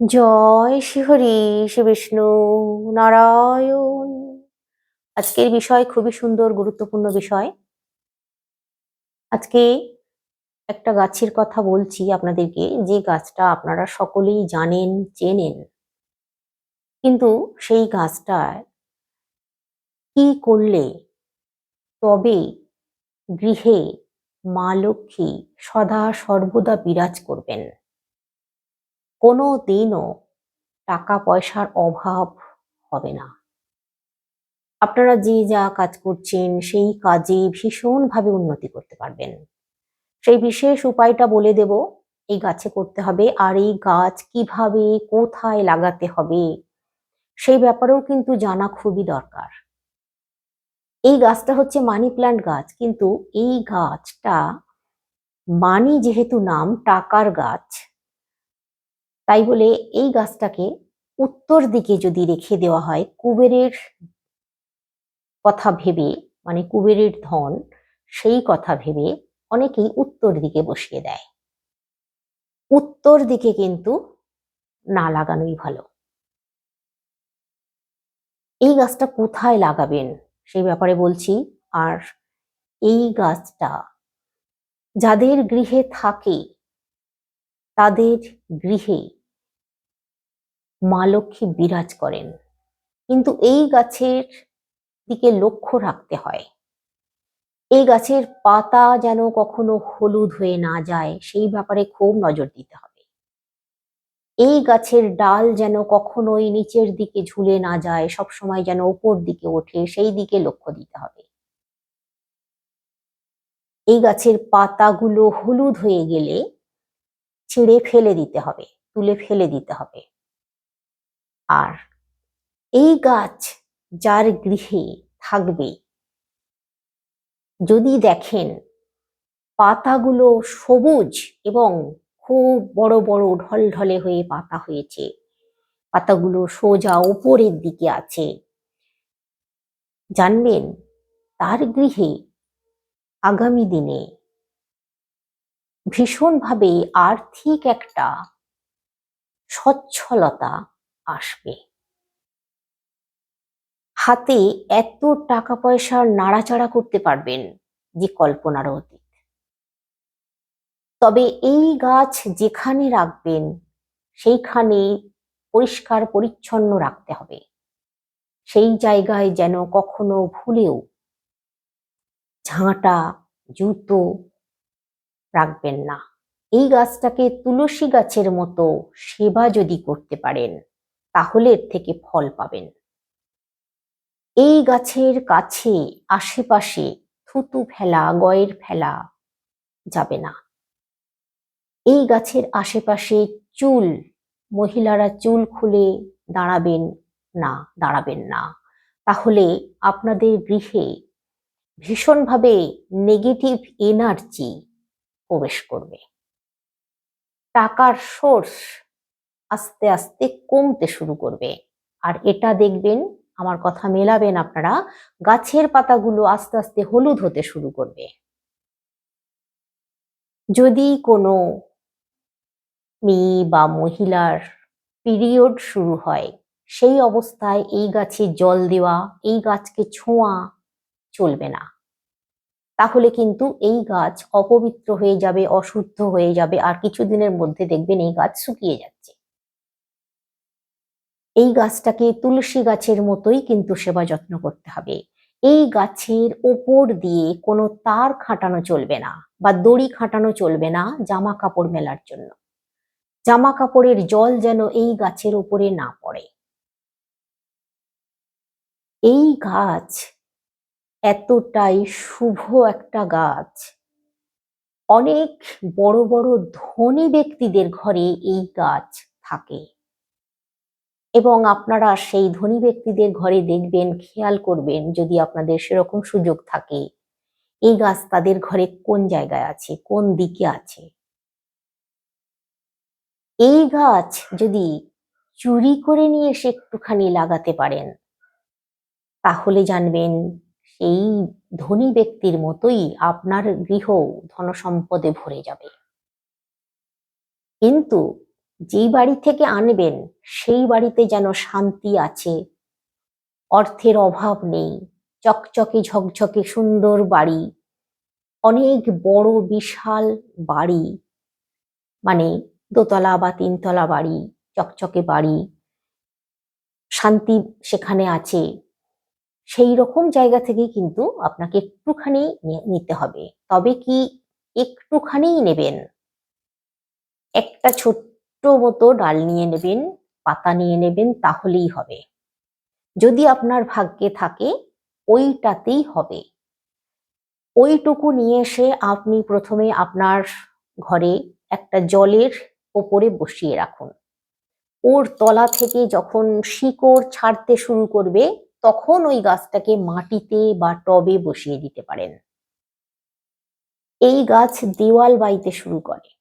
জয় শ্রীহরি শ্রী বিষ্ণু নারায়ণ। আজকের বিষয় খুবই সুন্দর, গুরুত্বপূর্ণ বিষয়। আজকে একটা গাছের কথা বলছি আপনাদেরকে, যে গাছটা আপনারা সকলেই জানেন, চেনেন। কিন্তু সেই গাছটায় কি করলে, তবে গৃহে মা লক্ষ্মী সদা সর্বদা বিরাজ করবেন? কোনো দিনও টাকা পয়সার অভাব হবে না। আপনারা যে যা কাজ করছেন, সেই কাজে ভীষণভাবে উন্নতি করতে পারবেন। সেই বিশেষ উপায়টা বলে দেব, এই গাছে করতে হবে আর এই গাছ কীভাবে কোথায় লাগাতে হবে, সেই ব্যাপারেও কিন্তু জানা খুবই দরকার। এই গাছটা হচ্ছে মানি প্ল্যান্ট গাছ, কিন্তু এই গাছটা মানি যেহেতু নাম, টাকার গাছ তাই বলে এই গাছটাকে উত্তর দিকে যদি রেখে দেওয়া হয় কুবেরের কথা ভেবে মানে কুবেরের ধন, সেই কথা ভেবে অনেকেই উত্তর দিকে বসিয়ে দেয়। উত্তর দিকে কিন্তু না লাগানোই ভালো। এই গাছটা কোথায় লাগাবেন সেই ব্যাপারে বলছি। আর এই গাছটা যাদের গৃহে থাকে, তাদের গৃহে মা লক্ষ্মী বিরাজ করেন। কিন্তু এই গাছের দিকে লক্ষ্য রাখতে হয়। এই গাছের পাতা যেন কখনো হলুদ হয়ে না যায়, সেই ব্যাপারে খুব নজর দিতে হবে। এই গাছের ডাল যেন কখনোই নিচের দিকে ঝুলে না যায় সব সময় যেন ওপর দিকে ওঠে, সেই দিকে লক্ষ্য দিতে হবে। এই গাছের পাতাগুলো হলুদ হয়ে গেলে ছিঁড়ে ফেলে দিতে হবে, তুলে ফেলে দিতে হবে। আর এই গাছ যার গৃহে থাকবে। যদি দেখেন পাতাগুলো সবুজ এবং খুব বড় বড় ঢলঢলে হয়ে পাতা হয়েছে, পাতাগুলো সোজা ওপরের দিকে আছে, জানবেন তার গৃহে আগামী দিনে ভীষণভাবে আর্থিক একটা সচ্ছলতা আসবে। হাতে এত টাকা পয়সার নাড়াচাড়া করতে পারবেন যে কল্পনারও অতীত। তবে এই গাছ যেখানে রাখবেন, সেইখানে পরিষ্কার পরিচ্ছন্ন রাখতে হবে। সেই জায়গায় যেন কখনো ভুলেও ঝাঁটা, জুতো রাখবেন না। এই গাছটাকে তুলসী গাছের মতো সেবা যদি করতে পারেন তাহলে এর থেকে ফল পাবেন। এই গাছের কাছে আশেপাশে থুতু ফেলা, গয়ের ফেলা যাবে না। এই গাছের আশেপাশে চুল, মহিলারা চুল খুলে দাঁড়াবেন না দাঁড়াবেন না। তাহলে আপনাদের গৃহে ভীষণভাবে নেগেটিভ এনার্জি প্রবেশ করবে। টাকার সোর্স আস্তে আস্তে কমতে শুরু করবে। আর এটা দেখবেন, আমার কথা মেলাবেন আপনারা, গাছের পাতাগুলো আস্তে আস্তে হলুদ হতে শুরু করবে। যদি কোনো মেয়ে বা মহিলার পিরিয়ড শুরু হয়, সেই অবস্থায় এই গাছে জল দেওয়া, এই গাছকে ছোঁয়া চলবে না। তাহলে কিন্তু এই গাছ অপবিত্র হয়ে যাবে, অশুদ্ধ হয়ে যাবে, আর কিছুদিনের মধ্যে দেখবেন এই গাছ শুকিয়ে যাচ্ছে। এই গাছটাকে তুলসী গাছের মতোই কিন্তু সেবা যত্ন করতে হবে। এই গাছের ওপর দিয়ে কোনো তার খাটানো চলবে না বা দড়ি খাটানো চলবে না জামা কাপড় মেলার জন্য। জামা কাপড়ের জল যেন এই গাছের ওপরে না পড়ে। এই গাছ এতটাই শুভ একটা গাছ। অনেক বড় বড় ধনী ব্যক্তিদের ঘরে এই গাছ থাকে। এবং আপনারা সেই ধনী ব্যক্তিদের ঘরে দেখবেন, খেয়াল করবেন যদি আপনাদের সেরকম সুযোগ থাকে। এই গাছ তাদের ঘরে কোন জায়গায় আছে? কোন দিকে আছে? এই গাছ যদি চুরি করে নিয়ে এসে একটুখানি লাগাতে পারেন, তাহলে জানবেন সেই ধনী ব্যক্তির মতোই আপনার গৃহ ধনসম্পদে ভরে যাবে। কিন্তু যেই বাড়ি থেকে আনবেন, সেই বাড়িতে যেন শান্তি আছে। অর্থের অভাব নেই, চকচকে ঝকঝকে সুন্দর বাড়ি। অনেক বড় বিশাল বাড়ি। মানে দোতলা বা তিনতলা বাড়ি, চকচকে বাড়ি। শান্তি সেখানে আছে। সেই রকম জায়গা থেকে কিন্তু আপনাকে একটুখানি নিতে হবে। তবে কি একটুখানিই নেবেন? একটা ছোট্ট মতো ডাল নিয়ে নেবেন, পাতা নিয়ে নেবেন, তাহলেই হবে। যদি আপনার ভাগ্যে থাকে, ওইটাতেই হবে। ওইটুকু নিয়ে এসে আপনি প্রথমে আপনার ঘরে একটা জলের ওপরে বসিয়ে রাখুন। ওর তলা থেকে যখন শিকড় ছাড়তে শুরু করবে, তখন ওই গাছটাকে মাটিতে বা টবে বসিয়ে দিতে পারেন। এই গাছ দেওয়াল বাইতে শুরু করে।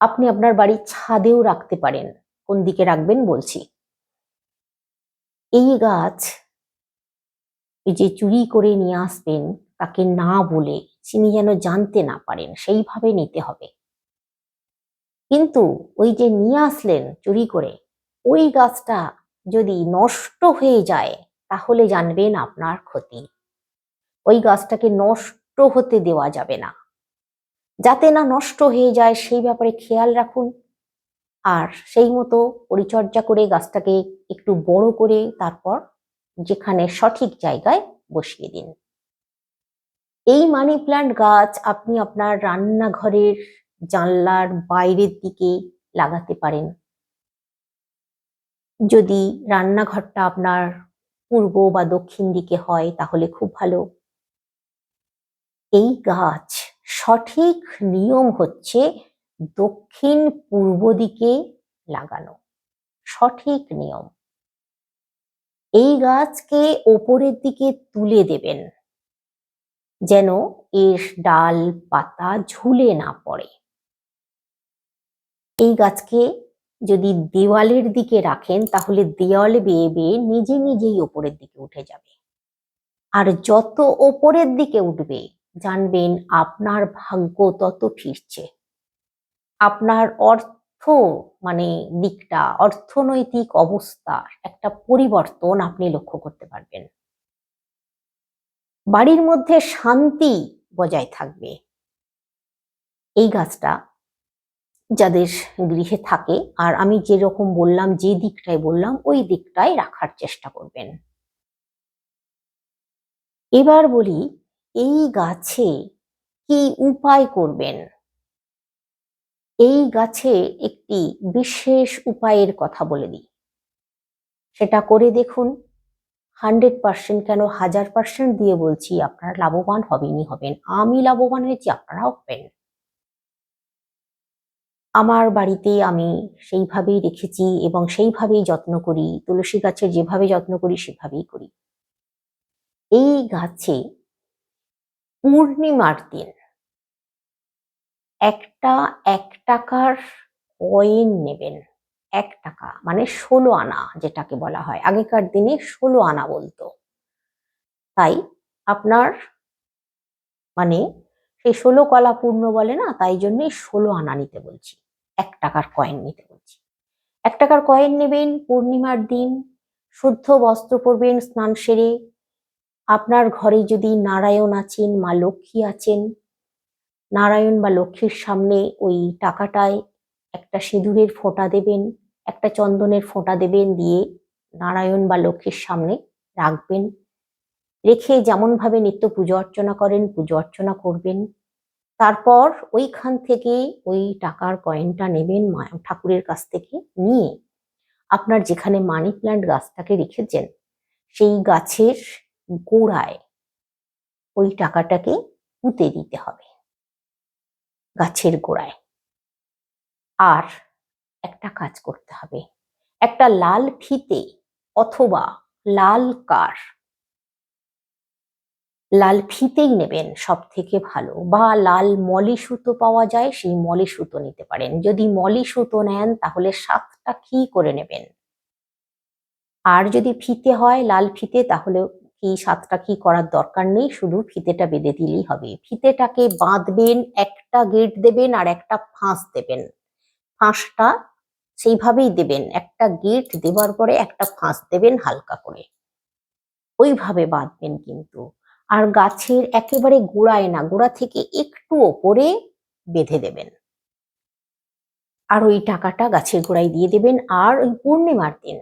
আপনি আপনার বাড়ির ছাদেও রাখতে পারেন। কোন দিকে রাখবেন বলছি। এই গাছ যে চুরি করে নিয়ে আসবেন তাকে না বলে তিনি যেন জানতে না পারেন, সেইভাবে নিতে হবে। কিন্তু ওই যে নিয়ে আসলেন চুরি করে, ওই গাছটা যদি নষ্ট হয়ে যায়, তাহলে জানবেন আপনার ক্ষতি। ওই গাছটাকে নষ্ট হতে দেওয়া যাবে না। যাতে না নষ্ট হয়ে যায় সেই ব্যাপারে খেয়াল রাখুন। আর সেই মতো পরিচর্যা করে গাছটাকে একটু বড় করে তারপর যেখানে সঠিক জায়গায় বসিয়ে দিন। এই মানি প্ল্যান্ট গাছ আপনি আপনার রান্নাঘরের জানলার বাইরের দিকে লাগাতে পারেন। যদি রান্নাঘরটা আপনার পূর্ব বা দক্ষিণ দিকে হয় তাহলে খুব ভালো। এই গাছ সঠিক নিয়ম হচ্ছে দক্ষিণ পূর্ব দিকে লাগানো। সঠিক নিয়ম। এই গাছকে ওপরের দিকে তুলে দেবেন, যেন এর ডাল পাতা ঝুলে না পড়ে। এই গাছকে যদি দেওয়ালের দিকে রাখেন, তাহলে দেওয়াল বেয়ে বেয়ে নিজে নিজেই ওপরের দিকে উঠে যাবে। আর যত ওপরের দিকে উঠবে জানবেন আপনার ভাগ্য তত ফিরছে। আপনার অর্থ মানে দিকটা, অর্থনৈতিক অবস্থার একটা পরিবর্তন আপনি লক্ষ্য করতে পারবেন। বাড়ির মধ্যে শান্তি বজায় থাকবে। এই গাছটা যাদের গৃহে থাকে, আর আমি যেরকম বললাম, যে দিকটায় বললাম, ওই দিকটায় রাখার চেষ্টা করবেন। এবার বলি এই গাছে কি উপায় করবেন? এই গাছে একটি বিশেষ উপায়ের কথা বলে দিই। সেটা করে দেখুন। হান্ড্রেড পার্সেন্ট কেন হাজার পার্সেন্ট দিয়ে বলছি, আপনারা লাভবান হবেনই হবেন। আমি লাভবান হয়েছি, আপনারাও হবেন। আমার বাড়িতে আমি সেইভাবেই রেখেছি এবং সেইভাবেই যত্ন করি। তুলসী গাছের যেভাবে যত্ন করি, সেভাবেই করি। এই গাছে পূর্ণিমার দিন। একটা, এক টাকার কয়েন নেবেন। এক টাকা মানে ষোলো আনা যেটাকে বলা হয়। আগেকার দিনে ষোলো আনা বলতো। তাই আপনার মানে সেই ষোলো কলা পূর্ণ বলে না, তাই জন্যই ষোলো আনা নিতে বলছি। এক টাকার কয়েন নিতে বলছি। এক টাকার কয়েন নেবেন পূর্ণিমার দিন, শুদ্ধ বস্ত্র পরবেন, স্নান সেরে আপনার ঘরে যদি নারায়ণ আছেন, মা লক্ষ্মী আছেন, নারায়ণ বা লক্ষ্মীর সামনে ওই টাকাটায় একটা সিঁদুরের ফোঁটা দেবেন, একটা চন্দনের ফোঁটা দেবেন দিয়ে নারায়ণ বা লক্ষ্মীর সামনে রাখবেন। রেখে যেমনভাবে নিত্য পুজো অর্চনা করেন, পুজো অর্চনা করবেন। তারপর ওইখান থেকে ওই টাকার কয়েনটা নেবেন মা- ঠাকুরের কাছ থেকে নিয়ে আপনার যেখানে মানি প্ল্যান্ট গাছটাকে রেখেছেন, সেই গাছের গোড়ায় ওই টাকাটাকে পুঁতে দিতে হবে গাছের গোড়ায়। আর একটা কাজ করতে হবে। একটা লাল ফিতে অথবা লাল কার লাল ফিতেই নেবেন সব থেকে ভালো বা লাল মলি সুতো পাওয়া যায় সেই মলি সুতো নিতে পারেন। যদি মলি সুতো নেন তাহলে সাতটা কি করে নেবেন? আর যদি ফিতে হয় লাল ফিতে তাহলে কি সাতটা কি করার দরকার নেই, শুধু ফিতেটা বেঁধে দিলেই হবে। ফিতেটাকে বাঁধবেন, একটা গেট দেবেন আর একটা ফাঁস দেবেন। ফাঁসটা সেইভাবেই দেবেন, একটা গেট দেওয়ার পরে একটা ফাঁস দেবেন হালকা করে। ওইভাবে বাঁধবেন কিন্তু। আর গাছের একেবারে গোড়ায় না, গোড়া থেকে একটু ওপরে বেঁধে দেবেন। আর ওই টাকাটা গাছের গোড়ায় দিয়ে দেবেন। আর ওই পূর্ণিমার দিন।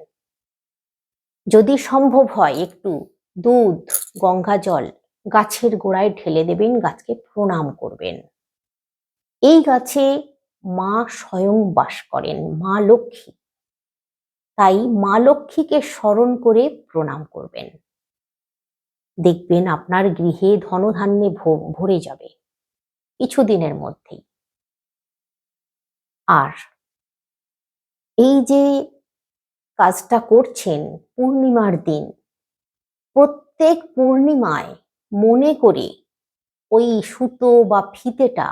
যদি সম্ভব হয় একটু দুধ, গঙ্গা জল গাছের গোড়ায় ঢেলে দেবেন, গাছকে প্রণাম করবেন। এই গাছে মা স্বয়ং বাস করেন, মা লক্ষ্মী। তাই মা লক্ষ্মীকে স্মরণ করে প্রণাম করবেন। দেখবেন আপনার গৃহে ধনধান্যে ভরে যাবে কিছুদিনের মধ্যেই। আর এই যে কাজটা করছেন পূর্ণিমার দিন প্রত্যেক পূর্ণিমায় মনে করে ওই সুতো বা ফিতেটা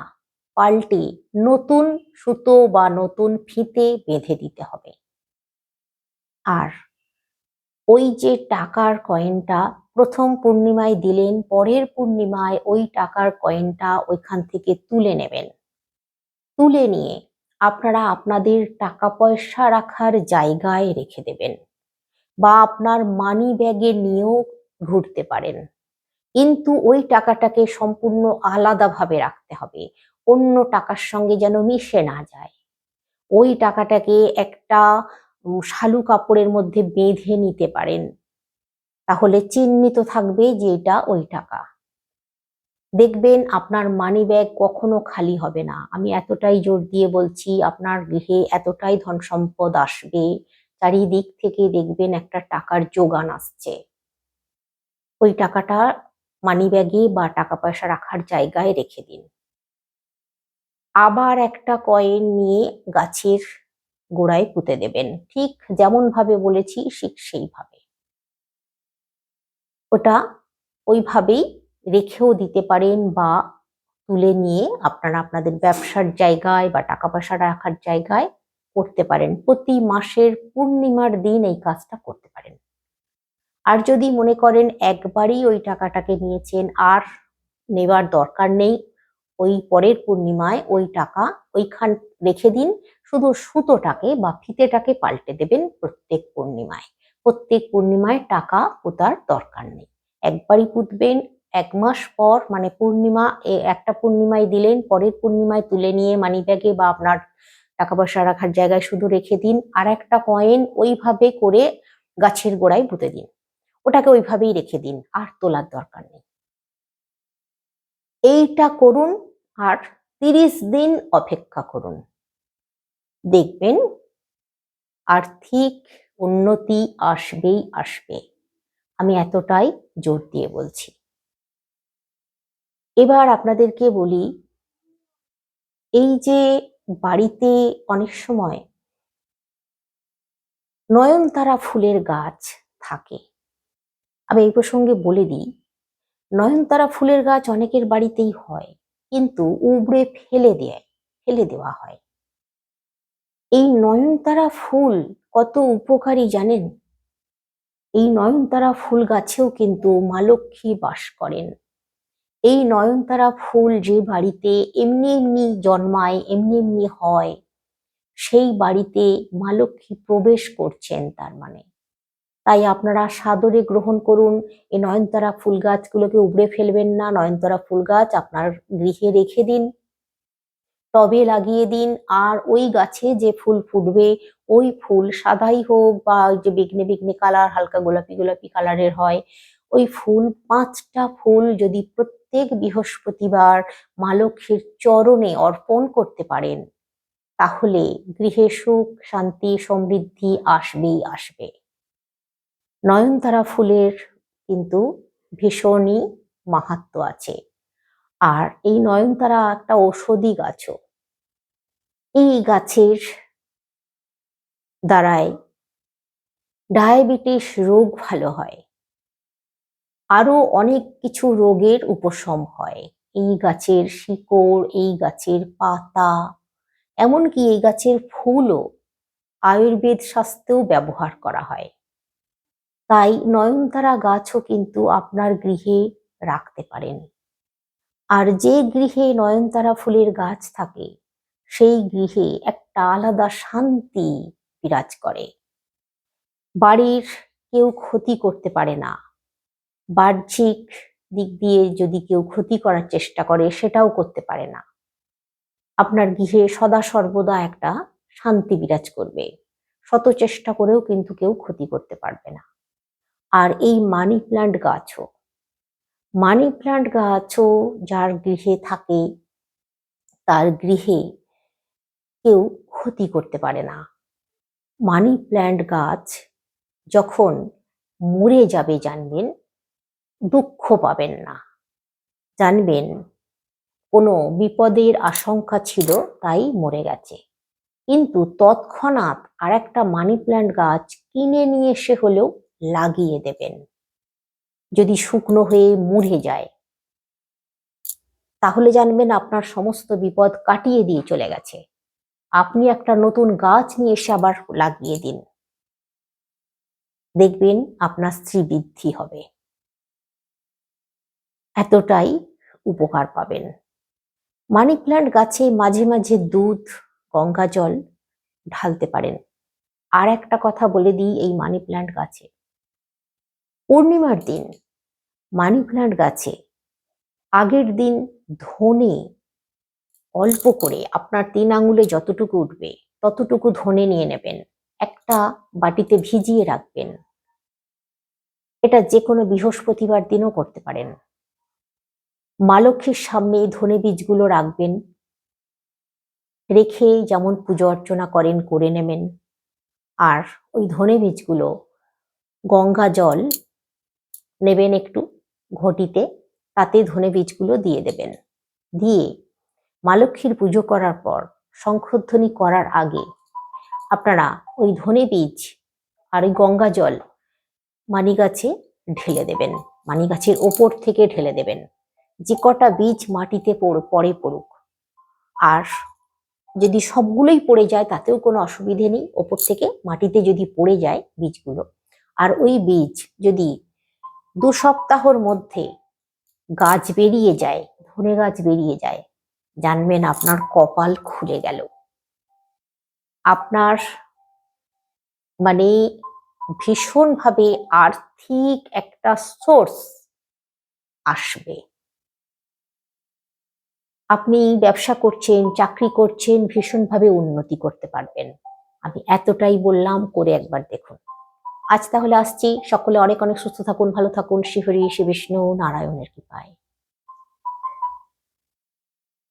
পাল্টে নতুন সুতো বা নতুন ফিতে বেঁধে দিতে হবে। আর ওই যে টাকার কয়েনটা প্রথম পূর্ণিমায় দিলেন, পরের পূর্ণিমায় ওই টাকার কয়েনটা ওইখান থেকে তুলে নেবেন। তুলে নিয়ে আপনারা আপনাদের টাকা পয়সা রাখার জায়গায় রেখে দেবেন। বা আপনার মানি ব্যাগে নিয়েও ঘুরতে পারেন। কিন্তু ওই টাকাটাকে সম্পূর্ণ আলাদাভাবে রাখতে হবে। অন্য টাকার সঙ্গে যেন মিশে না যায়। ওই টাকাটাকে একটা শালু কাপড়ের মধ্যে বেঁধে নিতে পারেন। তাহলে চিহ্নিত থাকবে যে এটা ওই টাকা। দেখবেন আপনার মানি ব্যাগ কখনো খালি হবে না। আমি এতটাই জোর দিয়ে বলছি, আপনার গৃহে এতটাই ধন সম্পদ আসবে চারিদিক থেকে দেখবেন একটা টাকার যোগান আসছে। ওই টাকাটা মানি ব্যাগে বা টাকা পয়সা রাখার জায়গায় রেখে দিন। আবার একটা কয়েন নিয়ে গাছের গোড়ায় পুঁতে দেবেন। ঠিক যেমন ভাবে বলেছি, ঠিক সেইভাবে। ওটা ওইভাবেই রেখেও দিতে পারেন বা তুলে নিয়ে আপনারা আপনাদের ব্যবসার জায়গায় বা টাকা পয়সা রাখার জায়গায় করতে পারেন। প্রতি মাসের পূর্ণিমার দিন এই কাজটা করতে পারেন। আর যদি মনে করেন একবারই ওই টাকাটাকে নিয়েছেন, আর নেবার দরকার নেই, ওই পরের পূর্ণিমায় ওই টাকা ওইখান রেখে দিন, শুধু সুতোটাকে বা ফিতেটাকে পাল্টে দেবেন প্রত্যেক পূর্ণিমায়। প্রত্যেক পূর্ণিমায় টাকা পোতার দরকার নেই। একবারই পুঁতবেন, এক মাস পর মানে পূর্ণিমা একটা পূর্ণিমায় দিলেন, পরের পূর্ণিমায় তুলে নিয়ে মানি ব্যাগে বা আপনার টাকা পয়সা রাখার জায়গায় শুধু রেখে দিন, আর একটা কয়েন ওইভাবে করে গাছের গোড়ায় পুঁতে দিন। ওটাকে ওইভাবেই রেখে দিন, আর তোলার দরকার নেই। এইটা করুন, আর তিরিশ দিন অপেক্ষা করুন। দেখবেন আর্থিক উন্নতি আসবেই আসবে। আমি এতটাই জোর দিয়ে বলছি। এবার আপনাদেরকে বলি, এই যে বাড়িতে অনেক সময় নয়নতারা ফুলের গাছ থাকে। আমি এই প্রসঙ্গে বলে দিই, নয়নতারা ফুলের গাছ অনেকের বাড়িতেই হয়, কিন্তু উবড়ে ফেলে দেয়, ফেলে দেওয়া হয়। এই নয়নতারা ফুল কত উপকারী জানেন? এই নয়নতারা ফুল গাছেও কিন্তু মা লক্ষ্মী বাস করেন। এই নয়নতারা ফুল যে বাড়িতে এমনি এমনি জন্মায়, এমনি এমনি হয়, সেই বাড়িতে মা লক্ষ্মী প্রবেশ করছেন তার মানে। তাই আপনারা সাদরে গ্রহণ করুন, এই নয়নতারা ফুল গাছগুলোকে উবড়ে ফেলবেন না, নয়নতারা ফুল গাছ আপনার গৃহে রেখে দিন। টবে লাগিয়ে দিন, আর ওই গাছে যে ফুল ফুটবে, ওই ফুল সাদাই হোক বা ওই যে বেগনে বেগনে কালার, হালকা গোলাপি গোলাপি কালারের হয় ওই ফুল, পাঁচটা ফুল যদি প্রত্যেক বৃহস্পতিবার মা লক্ষ্মীর চরণে অর্পণ করতে পারেন, তাহলে গৃহে সুখ, শান্তি, সমৃদ্ধি আসবেই আসবে। নয়নতারা ফুলের কিন্তু ভীষণই মাহাত্ম্য আছে। আর এই নয়নতারা একটা ঔষধি গাছও। এই গাছের দ্বারায় ডায়াবেটিস রোগ ভালো হয়। আরও অনেক কিছু রোগের উপশম হয়। এই গাছের শিকড়, এই গাছের পাতা, এমনকি এই গাছের ফুলও আয়ুর্বেদ শাস্ত্রেও ব্যবহার করা হয়। তাই নয়নতারা গাছও কিন্তু আপনার গৃহে রাখতে পারেন। আর যে গৃহে নয়নতারা ফুলের গাছ থাকে, সেই গৃহে একটা আলাদা শান্তি বিরাজ করে। বাড়ির কেউ ক্ষতি করতে পারে না। বাহ্যিক দিক দিয়ে যদি কেউ ক্ষতি করার চেষ্টা করে, সেটাও করতে পারে না। আপনার গৃহে সদা সর্বদা একটা শান্তি বিরাজ করবে। শত চেষ্টা করেও কিন্তু কেউ ক্ষতি করতে পারবে না। আর এই মানি প্ল্যান্ট গাছও, মানি প্ল্যান্ট গাছও যার গৃহে থাকে, তার গৃহে কেউ ক্ষতি করতে পারে না। মানি প্ল্যান্ট গাছ যখন মরে যাবে জানবেন দুঃখ পাবেন না। জানবেন, কোনো বিপদের আশঙ্কা ছিল, তাই মরে গেছে। কিন্তু তৎক্ষণাৎ আর একটা মানি প্ল্যান্ট গাছ কিনে নিয়ে এসে হলেও লাগিয়ে দেবেন। যদি শুকনো হয়ে মুড়ে যায়। তাহলে জানবেন আপনার সমস্ত বিপদ কাটিয়ে দিয়ে চলে গেছে। আপনি একটা নতুন গাছ নিয়ে এসে আবার লাগিয়ে দিন। দেখবেন আপনার স্ত্রী বৃদ্ধি হবে। এতটাই উপকার পাবেন। মানি প্লান্ট গাছে মাঝে মাঝে দুধ, গঙ্গা জল ঢালতে পারেন। আর একটা কথা বলে দিই এই মানি প্লান্ট গাছে। পূর্ণিমার দিন মানি প্লান্ট গাছে আগের দিন ধনে অল্প করে আপনার তিন আঙুলে যতটুকু উঠবে, ততটুকু ধনে নিয়ে নেবেন। একটা বাটিতে ভিজিয়ে রাখবেন। এটা যে কোনো বৃহস্পতিবার দিনও করতে পারেন। মা লক্ষ্মীর সামনে এই ধনে বীজগুলো রাখবেন। রেখে যেমন পুজো অর্চনা করেন, করে নেবেন। আর ওই ধনে বীজগুলো গঙ্গা জল নেবেন একটু ঘটিতে, তাতে ধনে বীজগুলো দিয়ে দেবেন। দিয়ে মা লক্ষ্মীর পুজো করার পর, শঙ্খধ্বনি করার আগে আপনারা ওই ধনে বীজ আর ওই গঙ্গা জল মানি গাছে ঢেলে দেবেন। মানি গাছের ওপর থেকে ঢেলে দেবেন। যে কটা বীজ মাটিতে পড়- পড়ে পড়ুক। আর যদি সবগুলোই পড়ে যায়, তাতেও কোনো অসুবিধে নেই। ওপর থেকে মাটিতে যদি পড়ে যায় বীজগুলো, আর ওই বীজ যদি দু সপ্তাহর মধ্যে গাছ বেরিয়ে যায়, ধনে গাছ বেরিয়ে যায়, জানবেন আপনার কপাল খুলে গেল। আপনার মানে ভীষণভাবে আর্থিক একটা সোর্স আসবে। আপনি ব্যবসা করছেন, চাকরি করছেন, ভীষণভাবে উন্নতি করতে পারবেন। আমি এতটাই বললাম, করে একবার দেখুন। আজ তাহলে আসছি। সকলে অনেক অনেক সুস্থ থাকুন, ভালো থাকুন। শিহরি শ্রী বিষ্ণু নারায়ণের কৃপায়।